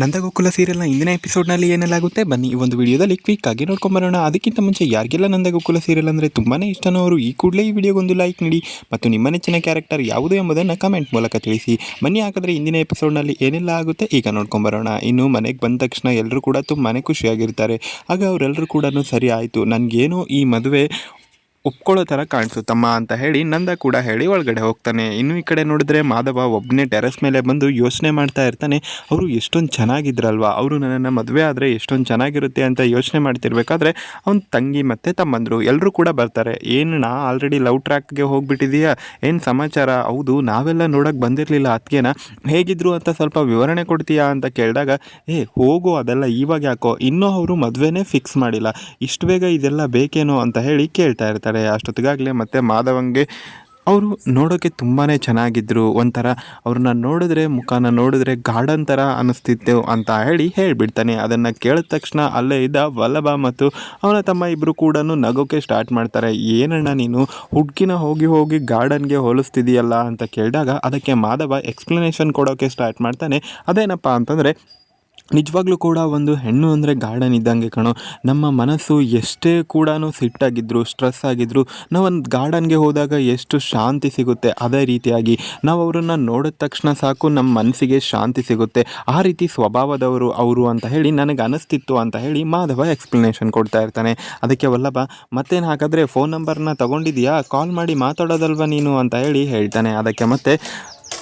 ನಂದಗೋಕುಲ ಸೀರಿಯಲ್ನ ಇಂದಿನ ಎಪಿಸೋಡ್ನಲ್ಲಿ ಏನೆಲ್ಲಾಗುತ್ತೆ? ಬನ್ನಿ ಈ ಒಂದು ವಿಡಿಯೋದಲ್ಲಿ ಕ್ವಿಕ್ ಆಗಿ ನೋಡ್ಕೊಂಬರೋಣ. ಅದಕ್ಕಿಂತ ಮುಂಚೆ ಯಾರಿಗೆಲ್ಲ ನಂದಗೋಕುಲ ಸೀರಿಯಲ್ ಅಂದರೆ ತುಂಬಾ ಇಷ್ಟನೋ ಅವರು ಈ ಕೂಡಲೇ ಈ ವಿಡಿಯೋಗೊಂದು ಲೈಕ್ ನೀಡಿ ಮತ್ತು ನಿಮ್ಮ ನೆಚ್ಚಿನ ಕ್ಯಾರೆಕ್ಟರ್ ಯಾವುದು ಎಂಬುದನ್ನು ಕಮೆಂಟ್ ಮೂಲಕ ತಿಳಿಸಿ. ಬನ್ನಿ ಹಾಗಾದರೆ ಇಂದಿನ ಎಪಿಸೋಡ್ನಲ್ಲಿ ಏನೆಲ್ಲ ಆಗುತ್ತೆ ಈಗ ನೋಡ್ಕೊಂಬರೋಣ. ಇನ್ನು ಮನೆಗೆ ಬಂದ ತಕ್ಷಣ ಎಲ್ಲರೂ ಕೂಡ ತುಂಬಾ ಖುಷಿಯಾಗಿರ್ತಾರೆ. ಆಗ ಅವರೆಲ್ಲರೂ ಕೂಡ ಸರಿ ಆಯಿತು. ನನಗೇನು ಈ ಮದುವೆ ಒಪ್ಕೊಳ್ಳೋ ಥರ ಕಾಣಿಸುತ್ತಮ್ಮ ಅಂತ ಹೇಳಿ ನಂದ ಕೂಡ ಹೇಳಿ ಒಳಗಡೆ ಹೋಗ್ತಾನೆ. ಇನ್ನು ಈ ಕಡೆ ನೋಡಿದ್ರೆ ಮಾಧವ ಒಬ್ಬನೇ ಟೆರೆಸ್ ಮೇಲೆ ಬಂದು ಯೋಚನೆ ಮಾಡ್ತಾ ಇರ್ತಾನೆ. ಅವರು ಎಷ್ಟೊಂದು ಚೆನ್ನಾಗಿದ್ರಲ್ವ? ಅವರು ನನ್ನನ್ನು ಮದುವೆ ಆದರೆ ಎಷ್ಟೊಂದು ಚೆನ್ನಾಗಿರುತ್ತೆ ಅಂತ ಯೋಚನೆ ಮಾಡ್ತಿರ್ಬೇಕಾದ್ರೆ ಅವ್ನ ತಂಗಿ ಮತ್ತು ತಮ್ಮಂದರು. ಎಲ್ಲರೂ ಕೂಡ ಬರ್ತಾರೆ. ಏನು ನಾ ಆಲ್ರೆಡಿ ಲವ್ ಟ್ರ್ಯಾಕ್ಗೆ ಹೋಗ್ಬಿಟ್ಟಿದೀಯಾ? ಏನು ಸಮಾಚಾರ? ಹೌದು, ನಾವೆಲ್ಲ ನೋಡೋಕೆ ಬಂದಿರಲಿಲ್ಲ ಅದಕ್ಕೇನ ಹೇಗಿದ್ರು ಅಂತ ಸ್ವಲ್ಪ ವಿವರಣೆ ಕೊಡ್ತೀಯಾ? ಅಂತ ಕೇಳಿದಾಗ, ಏ, ಹೋಗು, ಅದೆಲ್ಲ ಇವಾಗ ಯಾಕೋ ಇನ್ನೂ ಅವರು ಮದುವೆನೇ ಫಿಕ್ಸ್ ಮಾಡಿಲ್ಲ. ಇಷ್ಟು ಬೇಗ ಇದೆಲ್ಲ ಬೇಕೇನೋ? ಅಂತ ಹೇಳಿ ಕೇಳ್ತಾ ಇರ್ತಾರೆ ಅಷ್ಟೊತ್ತಿಗಾಗಲೇ ಮತ್ತು ಮಾಧವಂಗೆ ಅವರು ನೋಡೋಕ್ಕೆ ತುಂಬಾ ಚೆನ್ನಾಗಿದ್ದರು ಒಂಥರ ಅವ್ರನ್ನ ನೋಡಿದ್ರೆ, ಮುಖನ ನೋಡಿದ್ರೆ ಗಾರ್ಡನ್ ಥರ ಅನ್ನಿಸ್ತಿತ್ತು ಅಂತ ಹೇಳಿ ಹೇಳಿಬಿಡ್ತಾನೆ. ಅದನ್ನು ಕೇಳಿದ ತಕ್ಷಣ ಅಲ್ಲೇ ಇದ್ದ ವಲ್ಲಭ ಮತ್ತು ಅವನ ತಮ್ಮ ಇಬ್ಬರು ಕೂಡ ನಗೋಕ್ಕೆ ಸ್ಟಾರ್ಟ್ ಮಾಡ್ತಾರೆ. ಏನಣ್ಣ ನೀನು? ಹುಡ್ಗಿನ ಹೋಗಿ ಹೋಗಿ ಗಾರ್ಡನ್ಗೆ ಹೋಲಿಸ್ತಿದೆಯಲ್ಲ? ಅಂತ ಕೇಳಿದಾಗ ಅದಕ್ಕೆ ಮಾಧವ ಎಕ್ಸ್ಪ್ಲನೇಷನ್ ಕೊಡೋಕ್ಕೆ ಸ್ಟಾರ್ಟ್ ಮಾಡ್ತಾನೆ. ಅದೇನಪ್ಪ ಅಂತಂದರೆ ನಿಜವಾಗ್ಲೂ ಕೂಡ ಒಂದು ಹೆಣ್ಣು ಅಂದರೆ ಗಾರ್ಡನ್ ಇದ್ದಂಗೆ ಕಣೋ. ನಮ್ಮ ಮನಸ್ಸು ಎಷ್ಟೇ ಕೂಡ ಸಿಟ್ಟಾಗಿದ್ರು ಸ್ಟ್ರೆಸ್ ಆಗಿದ್ರು, ನಾವು ಒಂದು ಗಾರ್ಡನ್ಗೆ ಹೋದಾಗ ಎಷ್ಟು ಶಾಂತಿ ಸಿಗುತ್ತೆ ಅದೇ ರೀತಿಯಾಗಿ. ನಾವು ಅವರನ್ನು ನೋಡಿದ ತಕ್ಷಣ ಸಾಕು ನಮ್ಮ ಮನಸ್ಸಿಗೆ ಶಾಂತಿ ಸಿಗುತ್ತೆ. ಆ ರೀತಿ ಸ್ವಭಾವದವರು ಅವರು ಅಂತ ಹೇಳಿ, ನನಗೆ ಅನಿಸ್ತಿತ್ತು ಅಂತ ಹೇಳಿ ಮಾಧವ ಎಕ್ಸ್ಪ್ಲನೇಷನ್ ಕೊಡ್ತಾ ಇರ್ತಾನೆ. ಅದಕ್ಕೆ ವಲ್ಲಭ, ಮತ್ತೇನು ಹಾಗಾದರೆ ಫೋನ್ ನಂಬರ್ನ ತೊಗೊಂಡಿದ್ಯಾ? ಕಾಲ್ ಮಾಡಿ ಮಾತಾಡೋದಲ್ವ ನೀನು? ಅಂತ ಹೇಳಿ ಹೇಳ್ತಾನೆ. ಅದಕ್ಕೆ ಮತ್ತೆ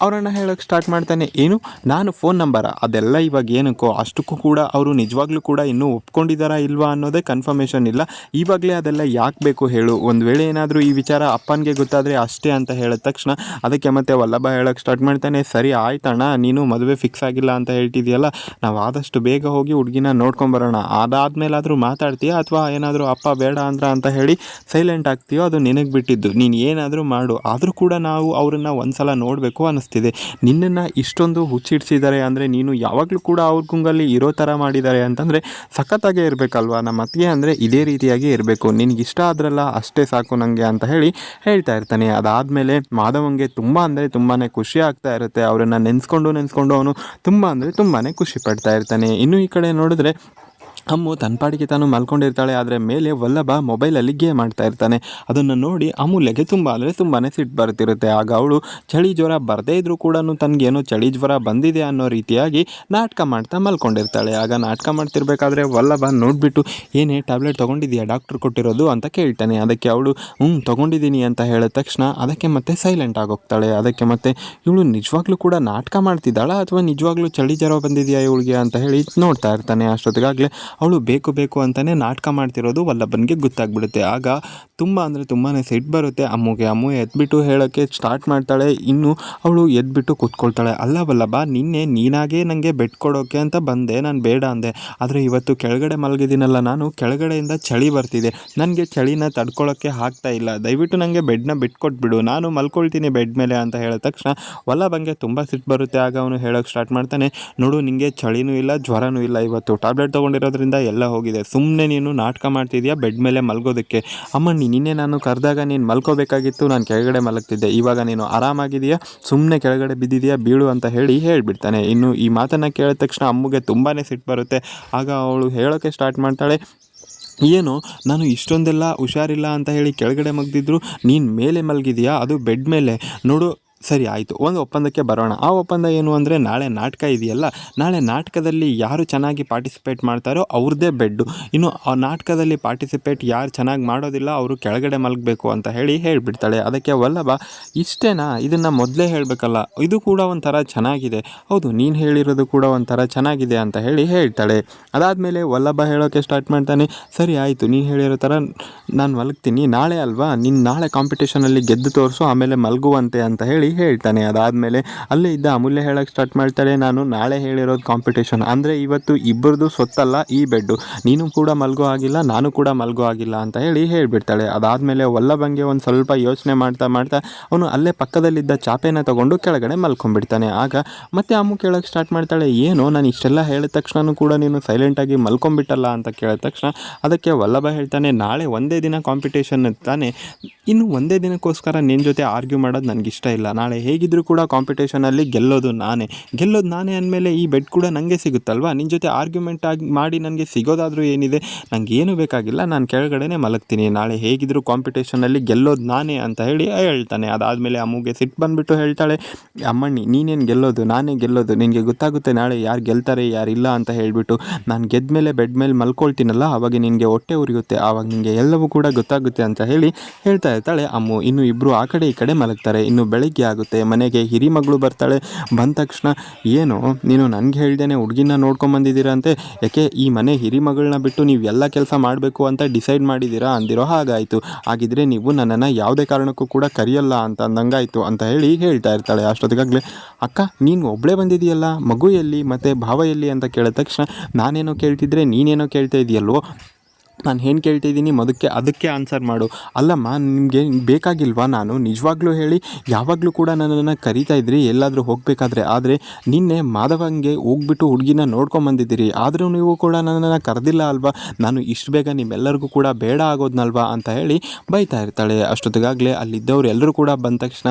ಅವರನ್ನು ಹೇಳೋಕ್ಕೆ ಸ್ಟಾರ್ಟ್ ಮಾಡ್ತಾನೆ. ಏನು? ನಾನು ಫೋನ್ ನಂಬರ ಅದೆಲ್ಲ ಇವಾಗ ಏನಕ್ಕೋ ಅಷ್ಟಕ್ಕೂ ಕೂಡ ಅವರು ನಿಜವಾಗ್ಲೂ ಕೂಡ ಇನ್ನೂ ಒಪ್ಕೊಂಡಿದ್ದಾರಾ ಇಲ್ವಾ ಅನ್ನೋದೇ ಕನ್ಫರ್ಮೇಷನ್ ಇಲ್ಲ. ಇವಾಗಲೇ ಅದೆಲ್ಲ ಯಾಕೆ ಬೇಕು ಹೇಳು. ಒಂದು ವೇಳೆ ಏನಾದರೂ ಈ ವಿಚಾರ ಅಪ್ಪನಿಗೆ ಗೊತ್ತಾದರೆ ಅಷ್ಟೇ ಅಂತ ಹೇಳಿದ ತಕ್ಷಣ ಅದಕ್ಕೆ ಮತ್ತೆ ವಲ್ಲಭ ಹೇಳೋಕ್ಕೆ ಸ್ಟಾರ್ಟ್ ಮಾಡ್ತಾನೆ. ಸರಿ ಆಯ್ತಣ್ಣ ನೀನು ಮದುವೆ ಫಿಕ್ಸ್ ಆಗಿಲ್ಲ ಅಂತ ಹೇಳ್ತಿದ್ಯಲ್ಲ, ನಾವು ಆದಷ್ಟು ಬೇಗ ಹೋಗಿ ಹುಡುಗಿನ ನೋಡ್ಕೊಂಬರೋಣ ಅದಾದ್ಮೇಲಾದರೂ ಮಾತಾಡ್ತೀಯಾ ಅಥವಾ ಏನಾದರೂ ಅಪ್ಪ ಬೇಡ ಅಂದ್ರ ಅಂತ ಹೇಳಿ ಸೈಲೆಂಟ್ ಆಗ್ತೀಯೋ ಅದು ನಿನಗೆ ಬಿಟ್ಟಿದ್ದು. ನೀನು ಏನಾದರೂ ಮಾಡು. ಆದರೂ ಕೂಡ ನಾವು ಅವರನ್ನು ಒಂದು ಸಲ ನೋಡಬೇಕು ಅನ್ನಿಸ್ತಿದೆ ನಿನ್ನನ್ನು ಇಷ್ಟೊಂದು ಹುಚ್ಚಿಡ್ಸಿದ್ದಾರೆ ಅಂದರೆ ನೀನು ಯಾವಾಗಲೂ ಕೂಡ ಅವ್ರ ಗುಂಗಲ್ಲಿ ಇರೋ ಥರ ಮಾಡಿದ್ದಾರೆ ಅಂತಂದರೆ ಸಖತ್ತಾಗೇ ಇರಬೇಕಲ್ವಾ? ನಮ್ಮ ಅತ್ತಿಗೆ ಅಂದರೆ ಇದೇ ರೀತಿಯಾಗಿ ಇರಬೇಕು. ನಿನಗೆ ಇಷ್ಟ ಆದ್ರಲ್ಲ ಅಷ್ಟೇ ಸಾಕು ನನಗೆ ಅಂತ ಹೇಳಿ ಹೇಳ್ತಾ ಇರ್ತಾನೆ. ಅದಾದಮೇಲೆ ಮಾಧವಂಗೆ ತುಂಬ ಅಂದರೆ ತುಂಬಾ ಖುಷಿ ಆಗ್ತಾ ಇರುತ್ತೆ. ಅವರನ್ನು ನೆನೆಸ್ಕೊಂಡು ನೆನೆಸ್ಕೊಂಡು ಅವನು ತುಂಬ ಅಂದರೆ ತುಂಬಾ ಖುಷಿ ಪಡ್ತಾ ಇರ್ತಾನೆ. ಇನ್ನು ಈ ಕಡೆ ನೋಡಿದ್ರೆ ಅಮ್ಮು ತನ್ನ ಪಾಡಿಗೆ ತಾನು ಮಲ್ಕೊಂಡಿರ್ತಾಳೆ ಆದರೆ ಮೇಲೆ ವಲ್ಲಭ ಮೊಬೈಲಲ್ಲಿ ಗೇಮ್ ಆಡ್ತಾ ಇರ್ತಾನೆ. ಅದನ್ನು ನೋಡಿ ಅಮೂಲ್ಯಗೆ ತುಂಬ, ಅಂದರೆ ತುಂಬಾ ಸಿಟ್ಟು ಬರ್ತಿರುತ್ತೆ. ಆಗ ಅವಳು ಚಳಿ ಜ್ವರ ಬರದೇ ಇದ್ರೂ ಕೂಡ ತನಗೇನೋ ಚಳಿ ಜ್ವರ ಬಂದಿದೆ ಅನ್ನೋ ರೀತಿಯಾಗಿ ನಾಟಕ ಮಾಡ್ತಾ ಮಲ್ಕೊಂಡಿರ್ತಾಳೆ. ಆಗ ನಾಟಕ ಮಾಡ್ತಿರ್ಬೇಕಾದ್ರೆ ವಲ್ಲಭ ನೋಡಿಬಿಟ್ಟು, ಏನೇ, ಟ್ಯಾಬ್ಲೆಟ್ ತೊಗೊಂಡಿದೆಯಾ? ಡಾಕ್ಟ್ರ್ ಕೊಟ್ಟಿರೋದು? ಅಂತ ಕೇಳ್ತಾನೆ. ಅದಕ್ಕೆ ಅವಳು ಹ್ಞೂ ತೊಗೊಂಡಿದ್ದೀನಿ ಅಂತ ಹೇಳಿದ ತಕ್ಷಣ ಅದಕ್ಕೆ ಮತ್ತೆ ಸೈಲೆಂಟ್ ಆಗೋಗ್ತಾಳೆ. ಅದಕ್ಕೆ ಮತ್ತೆ, ಇವಳು ನಿಜವಾಗ್ಲೂ ಕೂಡ ನಾಟಕ ಮಾಡ್ತಿದ್ದಾಳ? ಅಥವಾ ನಿಜವಾಗ್ಲೂ ಚಳಿ ಜ್ವರ ಬಂದಿದೆಯಾ ಇವಳಿಗೆ? ಅಂತ ಹೇಳಿ ನೋಡ್ತಾ ಇರ್ತಾನೆ. ಅಷ್ಟೊತ್ತಿಗಾಗಲೇ ಅವಳು ಬೇಕು ಬೇಕು ಅಂತಲೇ ನಾಟಕ ಮಾಡ್ತಿರೋದು ವಲ್ಲಭನಿಗೆ ಗೊತ್ತಾಗ್ಬಿಡುತ್ತೆ. ಆಗ ತುಂಬ ಅಂದರೆ ತುಂಬಾ ಸಿಟ್ಟು ಬರುತ್ತೆ. ಅಮ್ಮಗೆ ಅಮ್ಮು ಎದ್ಬಿಟ್ಟು ಹೇಳೋಕ್ಕೆ ಸ್ಟಾರ್ಟ್ ಮಾಡ್ತಾಳೆ. ಇನ್ನು ಅವಳು ಎದ್ಬಿಟ್ಟು ಕೂತ್ಕೊಳ್ತಾಳೆ. ಅಲ್ಲ ವಲ್ಲಭ, ನಿನ್ನೆ ನೀನಾಗೇ ನನಗೆ ಬೆಡ್ ಕೊಡೋಕ್ಕೆ ಅಂತ ಬಂದೆ. ನಾನು ಬೇಡ ಅಂದೆ. ಆದರೆ ಇವತ್ತು ಕೆಳಗಡೆ ಮಲಗಿದ್ದೀನಲ್ಲ, ನಾನು ಕೆಳಗಡೆಯಿಂದ ಚಳಿ ಬರ್ತಿದೆ. ನನಗೆ ಚಳಿನ ತಡ್ಕೊಳ್ಳೋಕ್ಕೆ ಆಗ್ತಾ ಇಲ್ಲ. ದಯವಿಟ್ಟು ನನಗೆ ಬೆಡ್ನ ಬಿಟ್ಕೊಟ್ಬಿಡು ನಾನು ಮಲ್ಕೊಳ್ತೀನಿ ಬೆಡ್ ಮೇಲೆ ಅಂತ ಹೇಳಿದ ತಕ್ಷಣ ವಲ್ಲಭಂಗೆ ತುಂಬ ಸಿಟ್ಟು ಬರುತ್ತೆ. ಆಗ ಅವನು ಹೇಳೋಕ್ಕೆ ಸ್ಟಾರ್ಟ್ ಮಾಡ್ತಾನೆ. ನೋಡು ನಿನಗೆ ಚಳಿನೂ ಇಲ್ಲ, ಜ್ವರನೂ ಇಲ್ಲ ಇವತ್ತು. ಟ್ಯಾಬ್ಲೆಟ್ ತೊಗೊಂಡಿರೋದ್ರಿಂದ ಎಲ್ಲ ಹೋಗಿದೆ. ಸುಮ್ಮನೆ ನೀನು ನಾಟಕ ಮಾಡ್ತಿದ್ಯಾ? ಬೆಡ್ ಮೇಲೆ ಮಲ್ಗೋದಕ್ಕೆ. ಅಮ್ಮ, ನೀ ನಿನ್ನೆ ನಾನು ಕರೆದಾಗ ನೀನು ಮಲ್ಕೋಬೇಕಾಗಿತ್ತು. ನಾನು ಕೆಳಗಡೆ ಮಲಗ್ತಿದ್ದೆ. ಇವಾಗ ನೀನು ಆರಾಮಾಗಿದೆಯಾ ಸುಮ್ಮನೆ ಕೆಳಗಡೆ ಬಿದ್ದಿದೆಯಾ ಬೀಳು ಅಂತ ಹೇಳಿ ಹೇಳಿಬಿಡ್ತಾನೆ. ಇನ್ನು ಈ ಮಾತನ್ನು ಕೇಳಿದ ತಕ್ಷಣ ಅಮ್ಮಗೆ ತುಂಬಾ ಸಿಟ್ಟು ಬರುತ್ತೆ. ಆಗ ಅವಳು ಹೇಳೋಕ್ಕೆ ಸ್ಟಾರ್ಟ್ ಮಾಡ್ತಾಳೆ. ಏನು? ನಾನು ಇಷ್ಟೊಂದೆಲ್ಲ ಹುಷಾರಿಲ್ಲ ಅಂತ ಹೇಳಿ ಕೆಳಗಡೆ ಮಗ್ದಿದ್ರು. ನೀನು ಮೇಲೆ ಮಲಗಿದೆಯಾ ಅದು ಬೆಡ್ ಮೇಲೆ. ನೋಡು ಸರಿ, ಆಯಿತು. ಒಂದು ಒಪ್ಪಂದಕ್ಕೆ ಬರೋಣ. ಆ ಒಪ್ಪಂದ ಏನು ಅಂದರೆ, ನಾಳೆ ನಾಟಕ ಇದೆಯಲ್ಲ, ನಾಳೆ ನಾಟಕದಲ್ಲಿ ಯಾರು ಚೆನ್ನಾಗಿ ಪಾರ್ಟಿಸಿಪೇಟ್ ಮಾಡ್ತಾರೋ ಅವ್ರದ್ದೇ ಬೆಡ್ಡು. ಇನ್ನು ಆ ನಾಟಕದಲ್ಲಿ ಪಾರ್ಟಿಸಿಪೇಟ್ ಯಾರು ಚೆನ್ನಾಗಿ ಮಾಡೋದಿಲ್ಲ, ಅವರು ಕೆಳಗಡೆ ಮಲಗಬೇಕು ಅಂತ ಹೇಳಿ ಹೇಳಿಬಿಡ್ತಾಳೆ. ಅದಕ್ಕೆ ವಲ್ಲಭ, ಇಷ್ಟೇನಾ? ಇದನ್ನು ಮೊದಲೇ ಹೇಳಬೇಕಲ್ಲ. ಇದು ಕೂಡ ಒಂಥರ ಚೆನ್ನಾಗಿದೆ. ಹೌದು, ನೀನು ಹೇಳಿರೋದು ಕೂಡ ಒಂಥರ ಚೆನ್ನಾಗಿದೆ ಅಂತ ಹೇಳಿ ಹೇಳ್ತಾಳೆ. ಅದಾದಮೇಲೆ ವಲ್ಲಭ ಹೇಳೋಕ್ಕೆ ಸ್ಟಾರ್ಟ್ ಮಾಡ್ತಾನೆ. ಸರಿ, ಆಯಿತು. ನೀನು ಹೇಳಿರೋ ಥರ ನಾನು ಮಲಗ್ತೀನಿ. ನಾಳೆ ಅಲ್ವಾ? ನೀನು ನಾಳೆ ಕಾಂಪಿಟೇಷನಲ್ಲಿ ಗೆದ್ದು ತೋರಿಸು, ಆಮೇಲೆ ಮಲಗುವಂತೆ ಅಂತ ಹೇಳಿ ಹೇಳ್ತಾನೆ. ಅದಾದಮೇಲೆ ಅಲ್ಲೇ ಇದ್ದ ಅಮೂಲ್ಯ ಹೇಳಕ್ಕೆ ಸ್ಟಾರ್ಟ್ ಮಾಡ್ತಾಳೆ ನಾನು ನಾಳೆ ಹೇಳಿರೋದು ಕಾಂಪಿಟೇಷನ್ ಅಂದರೆ ಇವತ್ತು ಇಬ್ಬರದು ಸೊತ್ತಲ್ಲ, ಈ ಬೆಡ್ಡು ನೀನು ಕೂಡ ಮಲಗೋ ಆಗಿಲ್ಲ, ನಾನು ಕೂಡ ಮಲಗೋ ಆಗಿಲ್ಲ ಅಂತ ಹೇಳಿ ಹೇಳಿಬಿಡ್ತಾಳೆ. ಅದಾದಮೇಲೆ ವಲ್ಲಭಂಗೆ ಒಂದು ಸ್ವಲ್ಪ ಯೋಚನೆ ಮಾಡ್ತಾ ಮಾಡ್ತಾ ಅವನು ಅಲ್ಲೇ ಪಕ್ಕದಲ್ಲಿದ್ದ ಚಾಪೆನ ತಗೊಂಡು ಕೆಳಗಡೆ ಮಲ್ಕೊಂಡ್ಬಿಡ್ತಾನೆ. ಆಗ ಮತ್ತೆ ಅಮ್ಮು ಕೇಳೋಕ್ಕೆ ಸ್ಟಾರ್ಟ್ ಮಾಡ್ತಾಳೆ, ಏನು ನಾನು ಇಷ್ಟೆಲ್ಲ ಹೇಳಿದ ತಕ್ಷಣ ಕೂಡ ನೀನು ಸೈಲೆಂಟಾಗಿ ಮಲ್ಕೊಂಬಿಟ್ಟಲ್ಲ ಅಂತ ಕೇಳಿದ ತಕ್ಷಣ ಅದಕ್ಕೆ ವಲ್ಲಭ ಹೇಳ್ತಾನೆ, ನಾಳೆ ಒಂದೇ ದಿನ ಕಾಂಪಿಟೇಷನ್ ತಾನೆ. ಇನ್ನು ಒಂದೇ ದಿನಕ್ಕೋಸ್ಕರ ನಿನ್ನ ಜೊತೆ ಆರ್ಗ್ಯೂ ಮಾಡೋದು ನನಗಿಷ್ಟ ಇಲ್ಲ. ನಾಳೆ ಹೇಗಿದ್ದರೂ ಕೂಡ ಕಾಂಪಿಟೇಷನಲ್ಲಿ ಗೆಲ್ಲೋದು ನಾನೇ. ಗೆಲ್ಲೋದು ನಾನೇ ಅಂದಮೇಲೆ ಈ ಬೆಡ್ ಕೂಡ ನನಗೆ ಸಿಗುತ್ತಲ್ವಾ? ನಿನ್ನ ಜೊತೆ ಆರ್ಗ್ಯುಮೆಂಟ್ ಆಗಿ ಮಾಡಿ ನನಗೆ ಸಿಗೋದಾದರೂ ಏನಿದೆ? ನನಗೆ ಏನು ಬೇಕಾಗಿಲ್ಲ. ನಾನು ಕೆಳಗಡೆನೇ ಮಲಗ್ತೀನಿ. ನಾಳೆ ಹೇಗಿದ್ರೂ ಕಾಂಪಿಟೇಷನಲ್ಲಿ ಗೆಲ್ಲೋದು ನಾನೇ ಅಂತ ಹೇಳಿ ಹೇಳ್ತಾನೆ. ಅದಾದಮೇಲೆ ಅಮ್ಮಗೆ ಸಿಟ್ಟು ಬಂದುಬಿಟ್ಟು ಹೇಳ್ತಾಳೆ, ಅಮ್ಮಣ್ಣಿ, ನೀನೇನು ಗೆಲ್ಲೋದು? ನಾನೇ ಗೆಲ್ಲೋದು. ನಿನಗೆ ಗೊತ್ತಾಗುತ್ತೆ ನಾಳೆ ಯಾರು ಗೆಲ್ತಾರೆ ಯಾರಿಲ್ಲ ಅಂತ ಹೇಳಿಬಿಟ್ಟು. ನಾನು ಗೆದ್ದ ಮೇಲೆ ಬೆಡ್ ಮೇಲೆ ಮಲ್ಕೊಳ್ತೀನಲ್ಲ, ಅವಾಗ ನಿನಗೆ ಹೊಟ್ಟೆ ಉರಿಯುತ್ತೆ. ಆವಾಗ ನಿಮಗೆ ಎಲ್ಲವೂ ಕೂಡ ಗೊತ್ತಾಗುತ್ತೆ ಅಂತ ಹೇಳಿ ಹೇಳ್ತಾ ಇರ್ತಾಳೆ ಅಮ್ಮು. ಇನ್ನು ಇಬ್ಬರು ಆ ಕಡೆ ಈ ಕಡೆ ಮಲಗ್ತಾರೆ. ಇನ್ನು ಬೆಳಗ್ಗೆ ಆಗುತ್ತೆ ಮನೆಗೆ ಹಿರಿ ಮಗಳು ಬರ್ತಾಳೆ. ಬಂದ ತಕ್ಷಣ, ಏನು, ನೀನು ನನಗೆ ಹೇಳ್ದೇನೆ ಹುಡುಗಿನ ನೋಡ್ಕೊಂಬಂದಿದ್ದೀರಂತೆ? ಯಾಕೆ ಈ ಮನೆ ಹಿರಿ ಮಗಳನ್ನ ಬಿಟ್ಟು ನೀವು ಎಲ್ಲ ಕೆಲಸ ಮಾಡಬೇಕು ಅಂತ ಡಿಸೈಡ್ ಮಾಡಿದ್ದೀರಾ? ಅಂದಿರೋ ಹಾಗಾಯಿತು. ಹಾಗಿದ್ರೆ ನೀವು ನನ್ನನ್ನು ಯಾವುದೇ ಕಾರಣಕ್ಕೂ ಕೂಡ ಕರೆಯಲ್ಲ ಅಂತ ಅಂದಂಗಾಯಿತು ಅಂತ ಹೇಳಿ ಹೇಳ್ತಾ ಇರ್ತಾಳೆ ಅಷ್ಟೊತ್ತಿಗಾಗಲೇ. ಅಕ್ಕ, ನೀನು ಒಬ್ಬಳೇ ಬಂದಿದೆಯಲ್ಲ ಮಗು ಎಲ್ಲಿ ಮತ್ತು ಭಾವ ಎಲ್ಲಿ? ಅಂತ ಕೇಳಿದ ತಕ್ಷಣ, ನಾನೇನೋ ಕೇಳ್ತಿದ್ರೆ ನೀನೇನೋ ಕೇಳ್ತಾ ಇದೆಯಲ್ವೋ ನಾನು ಏನು ಕೇಳ್ತಿದ್ದೀನಿ ಮದಕ್ಕೆ ಅದಕ್ಕೆ ಆನ್ಸರ್ ಮಾಡು. ಅಲ್ಲಮ್ಮ, ನಿಮಗೆ ಬೇಕಾಗಿಲ್ವಾ ನಾನು? ನಿಜವಾಗ್ಲೂ ಹೇಳಿ, ಯಾವಾಗಲೂ ಕೂಡ ನನ್ನನ್ನು ಕರಿತಾ ಇದ್ರಿ, ಎಲ್ಲಾದರೂ ಹೋಗಬೇಕಾದ್ರೆ. ಆದರೆ ನಿನ್ನೆ ಮಾಧವಂಗೆ ಹೋಗ್ಬಿಟ್ಟು ಹುಡುಗಿನ ನೋಡ್ಕೊಂಬಂದಿದ್ದೀರಿ ಆದರೂ ನೀವು ಕೂಡ ನನ್ನನ್ನು ಕರೆದಿಲ್ಲ ಅಲ್ವಾ? ನಾನು ಇಷ್ಟು ಬೇಗ ನಿಮ್ಮೆಲ್ಲರಿಗೂ ಕೂಡ ಬೇಡ ಆಗೋದ್ನಲ್ವಾ ಅಂತ ಹೇಳಿ ಬೈತಾ ಇರ್ತಾಳೆ. ಅಷ್ಟೊತ್ತಿಗಾಗಲೇ ಅಲ್ಲಿದ್ದವ್ರು ಎಲ್ಲರೂ ಕೂಡ ಬಂದ ತಕ್ಷಣ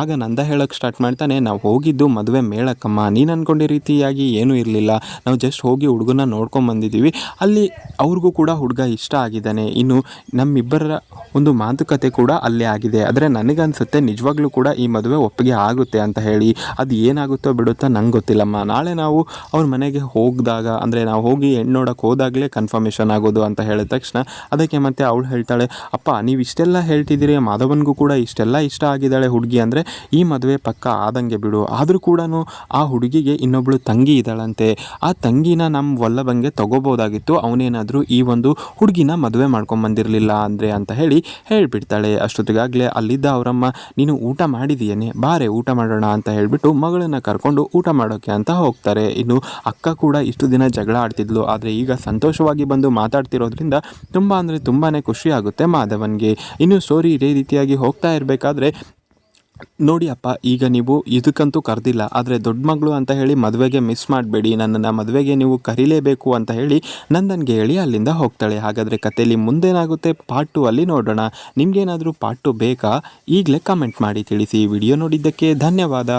ಆಗ ನಂದ ಹೇಳೋಕ್ಕೆ ಸ್ಟಾರ್ಟ್ ಮಾಡ್ತಾನೆ, ನಾವು ಹೋಗಿದ್ದು ಮದುವೆ ಮೇಳಕ್ಕಮ್ಮ. ನೀನು ಅಂದ್ಕೊಂಡ ರೀತಿಯಾಗಿ ಏನೂ ಇರಲಿಲ್ಲ. ನಾವು ಜಸ್ಟ್ ಹೋಗಿ ಹುಡುಗನ ನೋಡ್ಕೊಂಬಂದಿದ್ದೀವಿ ಅಲ್ಲಿ ಅವ್ರಿಗೂ ಕೂಡ ಹುಡುಗ ಇಷ್ಟ ಆಗಿದ್ದಾನೆ. ಇನ್ನು ನಮ್ಮಿಬ್ಬರ ಒಂದು ಮಾತುಕತೆ ಕೂಡ ಅಲ್ಲೇ ಆಗಿದೆ. ಆದರೆ ನನಗನ್ಸುತ್ತೆ ನಿಜವಾಗ್ಲೂ ಕೂಡ ಈ ಮದುವೆ ಒಪ್ಪಿಗೆ ಆಗುತ್ತೆ ಅಂತ ಹೇಳಿ. ಅದು ಏನಾಗುತ್ತೋ ಬಿಡುತ್ತೋ ನಂಗೆ ಗೊತ್ತಿಲ್ಲಮ್ಮ. ನಾಳೆ ನಾವು ಅವ್ರ ಮನೆಗೆ ಹೋಗಿದಾಗ, ಅಂದರೆ ನಾವು ಹೋಗಿ ಹೆಣ್ಣು ನೋಡೋಕೆ ಹೋದಾಗಲೇ ಕನ್ಫರ್ಮೇಷನ್ ಆಗೋದು ಅಂತ ಹೇಳಿದ ತಕ್ಷಣ ಅದಕ್ಕೆ ಮತ್ತೆ ಅವಳು ಹೇಳ್ತಾಳೆ, ಅಪ್ಪ, ನೀವು ಇಷ್ಟೆಲ್ಲ ಹೇಳ್ತಿದ್ದೀರಿ. ಮಾಧವನ್ಗೂ ಕೂಡ ಇಷ್ಟೆಲ್ಲ ಇಷ್ಟ ಆಗಿದ್ದಾಳೆ ಹುಡುಗಿ ಅಂದರೆ ಈ ಮದುವೆ ಪಕ್ಕ ಆದಂಗೆ ಬಿಡು. ಆದರೂ ಕೂಡ ಆ ಹುಡುಗಿಗೆ ಇನ್ನೊಬ್ಬಳು ತಂಗಿ ಇದ್ದಾಳಂತೆ. ಆ ತಂಗಿನ ನಮ್ಮ ವಲ್ಲಭಂಗೆ ತಗೋಬೋದಾಗಿತ್ತು. ಅವನೇನಾದರೂ ಈ ಒಂದು ಹುಡುಗಿನ ಮದುವೆ ಮಾಡ್ಕೊಂಬಂದಿರಲಿಲ್ಲ ಅಂದರೆ ಅಂತ ಹೇಳಿ ಹೇಳಿಬಿಡ್ತಾಳೆ. ಅಷ್ಟೊತ್ತಿಗಾಗಲೇ ಅಲ್ಲಿದ್ದ ಅವರಮ್ಮ, ನೀನು ಊಟ ಮಾಡಿದೀಯೇನೆ? ಬಾರೆ ಊಟ ಮಾಡೋಣ ಅಂತ ಹೇಳಿಬಿಟ್ಟು ಮಗಳನ್ನ ಕರ್ಕೊಂಡು ಊಟ ಮಾಡೋಕ್ಕೆ ಅಂತ ಹೋಗ್ತಾರೆ. ಇನ್ನು ಅಕ್ಕ ಕೂಡ ಇಷ್ಟು ದಿನ ಜಗಳ ಆಡ್ತಿದ್ಲು. ಆದರೆ ಈಗ ಸಂತೋಷವಾಗಿ ಬಂದು ಮಾತಾಡ್ತಿರೋದ್ರಿಂದ ತುಂಬ ಅಂದರೆ ತುಂಬಾ ಖುಷಿ ಆಗುತ್ತೆ ಮಾಧವನ್ಗೆ. ಇನ್ನು ಸ್ಟೋರಿ ಇದೇ ರೀತಿಯಾಗಿ ಹೋಗ್ತಾ ಇರಬೇಕಾದ್ರೆ ನೋಡಿ ಅಪ್ಪ, ಈಗ ನೀವು ಇದಕ್ಕಂತೂ ಕರೆದಿಲ್ಲ. ಆದರೆ ದೊಡ್ಡ ಮಗಳು ಅಂತ ಹೇಳಿ ಮದುವೆಗೆ ಮಿಸ್ ಮಾಡಬೇಡಿ. ನನ್ನನ್ನು ಮದುವೆಗೆ ನೀವು ಕರೀಲೇಬೇಕು ಅಂತ ಹೇಳಿ ನಂದನ್ಗೆ ಹೇಳಿ ಅಲ್ಲಿಂದ ಹೋಗ್ತಾಳೆ. ಹಾಗಾದರೆ ಕಥೆಯಲ್ಲಿ ಮುಂದೇನಾಗುತ್ತೆ? ಪಾರ್ಟ್ ಟು ಅಲ್ಲಿ ನೋಡೋಣ. ನಿಮಗೇನಾದರೂ ಪಾರ್ಟ್ ಟು ಬೇಕಾ? ಈಗಲೇ ಕಮೆಂಟ್ ಮಾಡಿ ತಿಳಿಸಿ. ವಿಡಿಯೋ ನೋಡಿದ್ದಕ್ಕೆ ಧನ್ಯವಾದ.